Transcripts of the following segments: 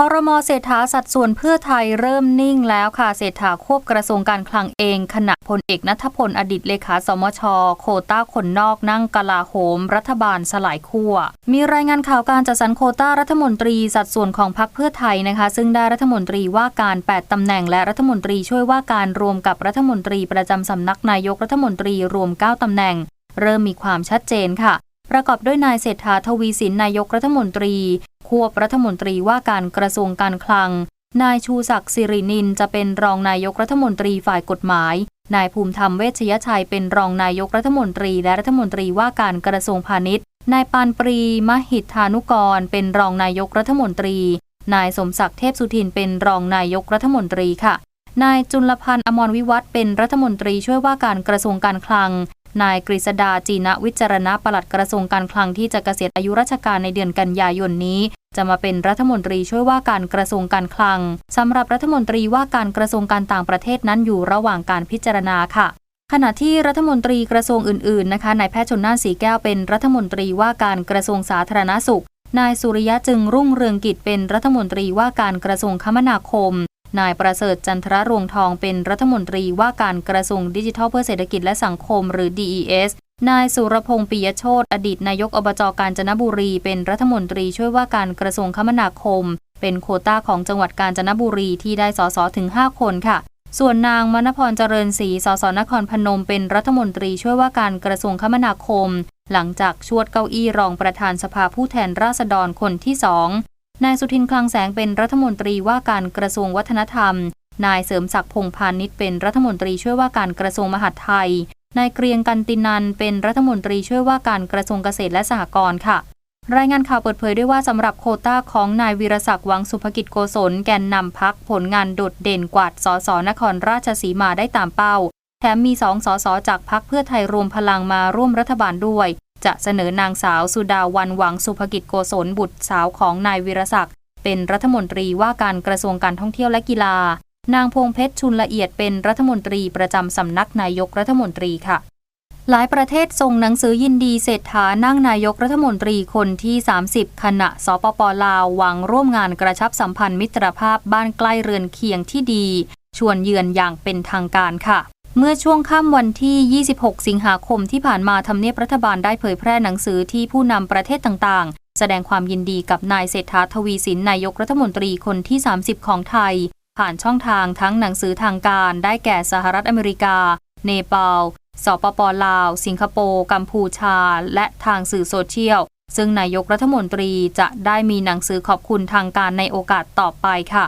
คอรมอเศรษฐาสัดส่วนเพื่อไทยเริ่มนิ่งแล้วค่ะ เศรษฐาควบกระทรวงการคลังเอง ขณะพลเอกนัทพลอดิตเลขาสมช โคต้าคนนอกนั่งกลาโหม รัฐบาลสลายขั้ว มีรายงานข่าวการจัดสรรโคต้ารัฐมนตรีสัดส่วนของพรรคเพื่อไทยนะคะ ซึ่งได้รัฐมนตรีว่าการ 8ตำแหน่ง และรัฐมนตรีช่วยว่าการรวมกับรัฐมนตรีประจำสำนักนายกรัฐมนตรีรวม 9ตำแหน่ง เริ่มมีความชัดเจนค่ะประกอบด้วยนายเศรษฐาทวีสินนายกรัฐมนตรี ควบรัฐมนตรีว่าการกระทรวงการคลัง นายชูศักดิ์สิรินินจะเป็นรองนายกรัฐมนตรีฝ่ายกฎหมาย นายภูมิธรรมเวชยชัยเป็นรองนายกรัฐมนตรี และรัฐมนตรีว่าการกระทรวงพาณิชย์ นายปานปรี มหิทธานุกร เป็นรองนายกรัฐมนตรี นายสมศักดิ์เทพสุทินเป็นรองนายกรัฐมนตรีค่ะนายจุลพันธ์อมรวิวัฒเป็นรัฐมนตรีช่วยว่าการกระทรวงการคลัง นายกฤษดาจีนวิจารณะปลัดกระทรวงการคลังที่จะเกษียณอายุราชการในเดือนกันยายนนี้ จะมาเป็นรัฐมนตรีช่วยว่าการกระทรวงการคลังสำหรับรัฐมนตรีว่าการกระทรวงการต่างประเทศนั้นอยู่ระหว่างการพิจารณาค่ะ ขณะที่รัฐมนตรีกระทรวงอื่นๆนะคะนายแพทย์ชนน่านสีแก้วเป็นรัฐมนตรีว่าการกระทรวงสาธารณสุขนายสุริยะจึงรุ่งเรืองกิจเป็นรัฐมนตรีว่าการกระทรวงคมนาคม นายประเสริฐจันทรรวงทองเป็นรัฐมนตรีว่าการกระทรวงดิจิทัลเพื่อเศรษฐกิจและสังคมหรือ DES นายสุรพงษ์ปิยโชตอดีตนายกอบจกาญจนบุรี เป็นรัฐมนตรีช่วยว่าการกระทรวงคมนาคม เป็นโคต้าของจังหวัดกาญจนบุรีที่ได้สสถึง 5 คนค่ะ ส่วนนางมณพรเจริญศรีสสนครพนม เป็นรัฐมนตรีช่วยว่าการกระทรวงคมนาคม หลังจากชวดเก้าอี้รองประธานสภาผู้แทนราษฎรคนที่สอง นายสุทินคลังแสงเป็นรัฐมนตรีว่าการกระทรวงวัฒนธรรม นายเสริมศักดิ์พงพาณิชย์เป็นรัฐมนตรีช่วยว่าการกระทรวงมหาดไทย นายเกรียงกันตินันเป็นรัฐมนตรีช่วยว่าการกระทรวงเกษตรและสหกรณ์ค่ะ รายงานข่าวเปิดเผยด้วยว่าสำหรับโคต้าของนายวีรศักดิ์วังสุภกิจโกศลแกนนำพักผลงานโดดเด่นกวาดสสนครราชสีมาได้ตามเป้า แถมมีสองสสจากพักเพื่อไทยรวมพลังมาร่วมรัฐบาลด้วย จะเสนอนางสาวสุดาวันวังสุภกิจโกศลบุตรสาวของนายวีรศักดิ์เป็นรัฐมนตรีว่าการกระทรวงการท่องเที่ยวและกีฬา นางพงเพชรชุนละเอียดเป็นรัฐมนตรีประจำสำนักนายกรัฐมนตรีค่ะ หลายประเทศส่งหนังสือยินดีเศรษฐานั่งนายกรัฐมนตรีคนที่ 30ขณะ สปปลาววังร่วมงานกระชับสัมพันธ์มิตรภาพบ้านใกล้เรือนเคียงที่ดี ชวนเยือนอย่างเป็นทางการค่ะ เมื่อช่วงค่ำวันที่ 26 สิงหาคมที่ผ่านมาทำเนียบรัฐบาลได้เผยแพร่หนังสือที่ผู้นำประเทศต่างๆ แสดงความยินดีกับนายเศรษฐาทวีสินนายกรัฐมนตรีคนที่ 30 ของไทย ผ่านช่องทางทั้งหนังสือทางการได้แก่สหรัฐอเมริกา เนปาล สปปลาว สิงคโปร์ กัมพูชา และทางสื่อโซเชียล ซึ่งนายกรัฐมนตรีจะได้มีหนังสือขอบคุณทางการในโอกาสต่อไปค่ะ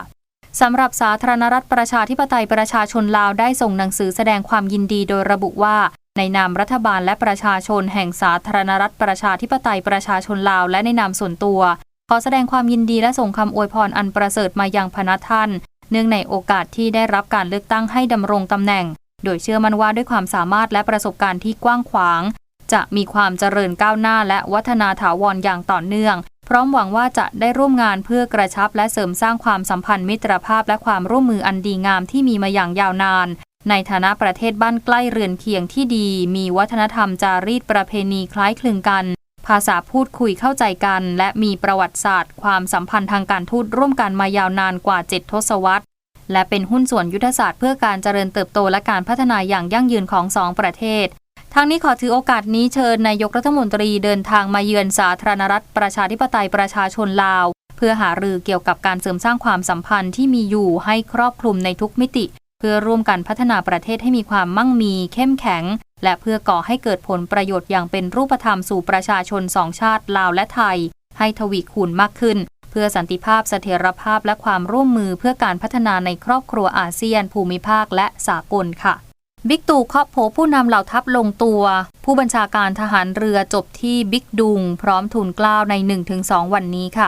สำหรับสาธารณรัฐประชาธิปไตยประชาชนลาวได้ส่งหนังสือแสดงความยินดีโดยระบุว่า ในนามรัฐบาลและประชาชนแห่งสาธารณรัฐประชาธิปไตยประชาชนลาวและในนามส่วนตัว ขอแสดงความยินดีและส่งคำอวยพรอันประเสริฐมายังพนักท่าน เนื่องในโอกาสที่ได้รับการเลือกตั้งให้ดำรงตำแหน่ง โดยเชื่อมั่นว่าด้วยความสามารถและประสบการณ์ที่กว้างขวาง จะมีความเจริญก้าวหน้าและวัฒนาถาวรอย่างต่อเนื่อง พร้อมหวังว่าจะได้ร่วมงานเพื่อกระชับและเสริมสร้างความสัมพันธ์มิตรภาพและความร่วมมืออันดีงามที่มีมาอย่างยาวนาน ในฐานะประเทศบ้านใกล้เรือนเคียงที่ดี มีวัฒนธรรมจารีตประเพณีคล้ายคลึงกัน ภาษาพูดคุยเข้าใจกัน และมีประวัติศาสตร์ ความสัมพันธ์ทางการทูตร่วมกันมายาวนานกว่าเจ็ดทศวรรษและเป็นหุ้นส่วนยุทธศาสตร์เพื่อการเจริญเติบโตและการพัฒนาอย่างยั่งยืนของสองประเทศ ทางนี้ขอถือโอกาสนี้เชิญนายกรัฐมนตรีเดินทางมาเยือนสาธารณรัฐประชาธิปไตยประชาชนลาว เพื่อหารือเกี่ยวกับการเสริมสร้างความสัมพันธ์ที่มีอยู่ให้ครอบคลุมในทุกมิติ เพื่อร่วมกันพัฒนาประเทศให้มีความมั่งมี เข้มแข็ง และเพื่อก่อให้เกิดผลประโยชน์อย่างเป็นรูปธรรมสู่ประชาชนสองชาติลาวและไทย ให้ทวีคูณมากขึ้น เพื่อสันติภาพเสถียรภาพและความร่วมมือเพื่อการพัฒนาในครอบครัวอาเซียน ภูมิภาคและสากลค่ะ บิ๊กตู่เคาะโผผู้นำเหล่าทัพลงตัว ผู้บัญชาการทหารเรือจบที่บิ๊กดุง พร้อมทุนกล้าวใน 1-2 วันนี้ค่ะ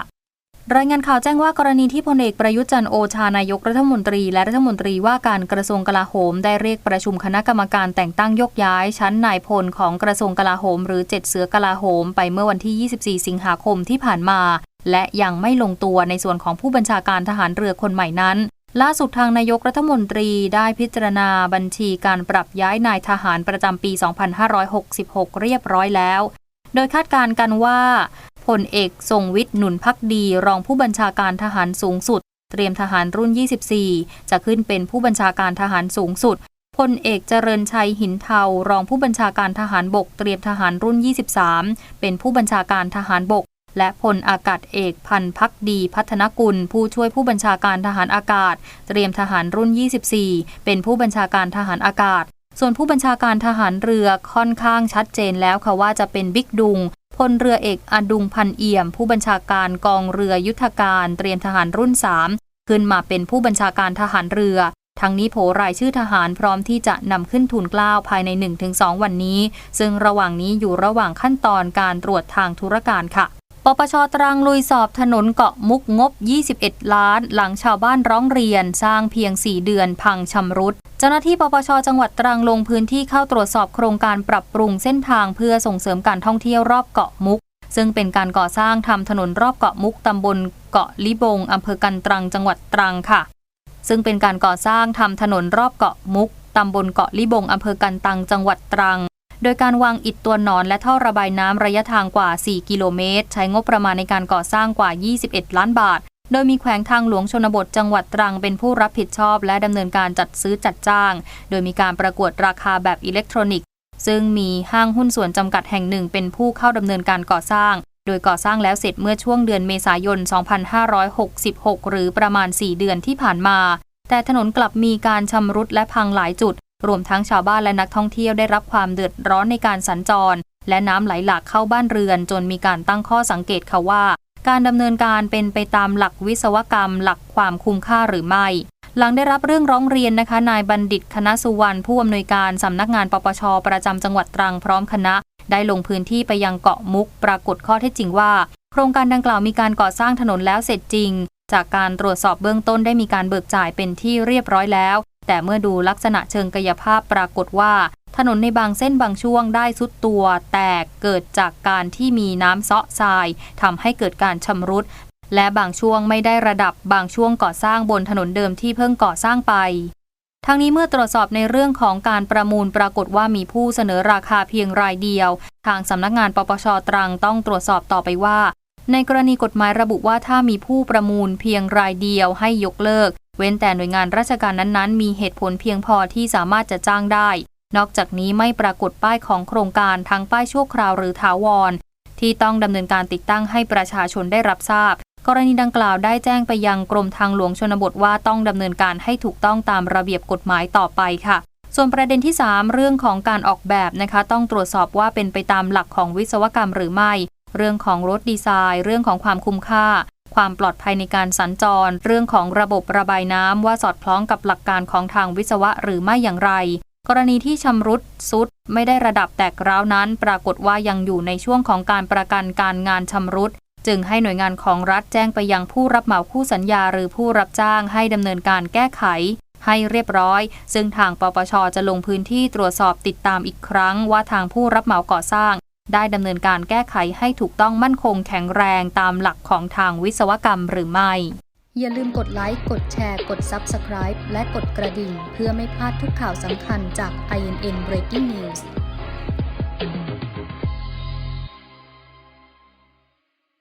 รายงานข่าวแจ้งว่ากรณีที่พลเอกประยุทธ์จันโอชานายกรัฐมนตรี และรัฐมนตรีว่าการกระทรวงกลาโหม ได้เรียกประชุมคณะกรรมการแต่งตั้งยกย้าย ชั้นนายพลของกระทรวงกลาโหม หรือเจ็ดเสือกลาโหม ไปเมื่อวันที่ 24 สิงหาคมที่ผ่านมา และยังไม่ลงตัวในส่วนของผู้บัญชาการทหารเรือคนใหม่นั้น ล่าสุดทางนายกรัฐมนตรีได้พิจารณาบัญชีการปรับย้ายนายทหารประจำปี 2566 เรียบร้อยแล้ว โดยคาดการณ์กันว่าพลเอกทรงวิทย์หนุนพักดี รองผู้บัญชาการทหารสูงสุด เตรียมทหารรุ่น 24 จะขึ้นเป็นผู้บัญชาการทหารสูงสุดพลเอกเจริญชัยหินเทา รองผู้บัญชาการทหารบก เตรียมทหารรุ่น 23 เป็นผู้บัญชาการทหารบก และพลอากาศเอกพันพักดีพัฒนกุล ผู้ช่วยผู้บัญชาการทหารอากาศ เตรียมทหารรุ่น 24 เป็นผู้บัญชาการทหารอากาศ ส่วนผู้บัญชาการทหารเรือค่อนข้างชัดเจนแล้วค่ะว่าจะเป็นบิ๊กดุงพลเรือเอกอดุงพันเอี่ยม ผู้บัญชาการกองเรือยุทธการเตรียมทหารรุ่น 3 ขึ้นมาเป็นผู้บัญชาการทหารเรือ ทั้งนี้โผรายชื่อทหารพร้อมที่จะนำขึ้นทุนกล้าวภายใน 1-2 วันนี้ ซึ่งระหว่างนี้อยู่ระหว่างขั้นตอนการตรวจทางธุรการค่ะ ปปชตรังลุยสอบถนนเกาะมุกงบ 21 ล้าน หลังชาวบ้านร้องเรียนสร้างเพียง 4 เดือนพังชำรุด เจ้าหน้าที่ปปชจังหวัดตรังลงพื้นที่เข้าตรวจสอบโครงการปรับปรุงเส้นทางเพื่อส่งเสริมการท่องเที่ยวรอบเกาะมุก ซึ่งเป็นการก่อสร้างทำถนนรอบเกาะมุกตำบลเกาะลิบงอำเภอกันตรังจังหวัดตรังค่ะ ซึ่งเป็นการก่อสร้างทำถนนรอบเกาะมุกตำบลเกาะลิบงอำเภอกันตังจังหวัดตรัง โดยการวางอิฐตัวหนอนและท่อระบายน้ำระยะทางกว่า 4 กิโลเมตร ใช้งบประมาณในการก่อสร้างกว่า 21 ล้านบาท โดยมีแขวงทางหลวงชนบทจังหวัดตรังเป็นผู้รับผิดชอบ และดำเนินการจัดซื้อจัดจ้าง โดยมีการประกวดราคาแบบอิเล็กทรอนิกส์ ซึ่งมีห้างหุ้นส่วนจำกัดแห่งหนึ่ง เป็นผู้เข้าดำเนินการก่อสร้าง โดยก่อสร้างแล้วเสร็จเมื่อช่วงเดือนเมษายน 2566 หรือประมาณ 4 เดือนที่ผ่านมาแต่ถนนกลับมีการชำรุดและพังหลายจุด รวมทั้งชาวบ้านและนักท่องเที่ยวได้รับความเดือดร้อนในการสัญจร และน้ำไหลหลากเข้าบ้านเรือน จนมีการตั้งข้อสังเกตค่ะว่า การดำเนินการเป็นไปตามหลักวิศวกรรม หลักความคุ้มค่าหรือไม่ หลังได้รับเรื่องร้องเรียนนะคะ นายบัณฑิตคณะสุวรรณผู้อำนวยการสำนักงานปปช ประจำจังหวัดตรังพร้อมคณะ ได้ลงพื้นที่ไปยังเกาะมุก ปรากฏข้อเท็จจริงว่า โครงการดังกล่าวมีการก่อสร้างถนนแล้วเสร็จจริงจากการตรวจสอบเบื้องต้นได้มีการเบิกจ่ายเป็นที่เรียบร้อยแล้ว แต่เมื่อดูลักษณะเชิงกายภาพปรากฏว่า ถนนในบางเส้นบางช่วงได้สุดตัว แตกเกิดจากการที่มีน้ำเซาะทรายทำให้เกิดการชำรุด และบางช่วงไม่ได้ระดับบางช่วงก่อสร้างบนถนนเดิมที่เพิ่งก่อสร้างไปทั้งนี้เมื่อตรวจสอบในเรื่องของการประมูลปรากฏว่ามีผู้เสนอราคาเพียงรายเดียว ทางสำนักงานปปชตรังต้องตรวจสอบต่อไปว่า ในกรณีกฎหมายระบุว่าถ้ามีผู้ประมูลเพียงรายเดียวให้ยกเลิก เว้นแต่หน่วยงานราชการนั้นๆ มีเหตุผลเพียงพอที่สามารถจะจ้างได้ นอกจากนี้ไม่ปรากฏป้ายของโครงการทั้งป้ายชั่วคราวหรือถาวร ที่ต้องดำเนินการติดตั้งให้ประชาชนได้รับทราบ กรณีดังกล่าวได้แจ้งไปยังกรมทางหลวงชนบทว่าต้องดำเนินการให้ถูกต้องตามระเบียบกฎหมายต่อไปค่ะ ส่วนประเด็นที่ 3 เรื่องของการออกแบบนะคะ ต้องตรวจสอบว่าเป็นไปตามหลักของวิศวกรรมหรือไม่ เรื่องของรถดีไซน์ เรื่องของความคุ้มค่า ความปลอดภัยในการสัญจร เรื่องของระบบระบายน้ำว่าสอดคล้องกับหลักการของทางวิศวะหรือไม่อย่างไร กรณีที่ชำรุดซุด ไม่ได้ระดับแตกร้าวนั้น ปรากฏว่ายังอยู่ในช่วงของการประกันการงานชำรุดจึงให้หน่วยงานของรัฐแจ้งไปยังผู้รับเหมาคู่สัญญาหรือผู้รับจ้างให้ดำเนินการแก้ไข ให้เรียบร้อย ซึ่งทางปปชจะลงพื้นที่ตรวจสอบติดตามอีกครั้งว่าทางผู้รับเหมาก่อสร้าง ได้ดำเนินการแก้ไขให้ถูกต้องมั่นคงแข็งแรงตามหลักของทางวิศวกรรมหรือไม่ อย่าลืมกดไลค์ กดแชร์ กด Subscribe และกดกระดิ่ง เพื่อไม่พลาดทุกข่าวสำคัญจาก INN Breaking News